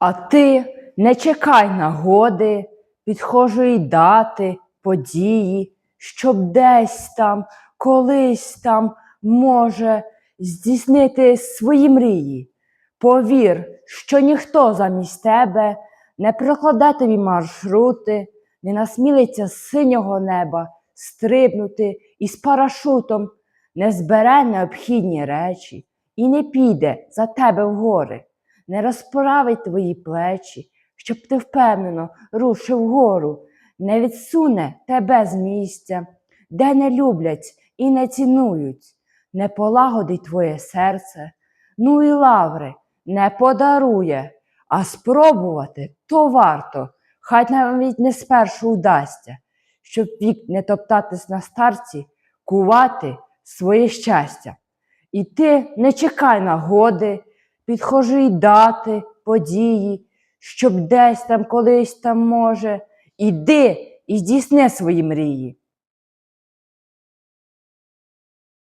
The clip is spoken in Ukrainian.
А ти не чекай нагоди, підхожої дати, події, щоб десь там, колись там може здійснити свої мрії. Повір, що ніхто замість тебе не прокладе тобі маршрути, не насмілиться з синього неба стрибнути із парашутом, не збере необхідні речі і не піде за тебе в гори, не розправить твої плечі, щоб ти впевнено рушив вгору, не відсуне тебе з місця, де не люблять і не цінують, не полагодить твоє серце, ну і лаври не подарує, а спробувати то варто, хай навіть не спершу вдасться, щоб вік не топтатись на старці, кувати своє щастя. І ти не чекай нагоди, підхожі дати, події, щоб десь там колись там може. Іди і здійсни свої мрії.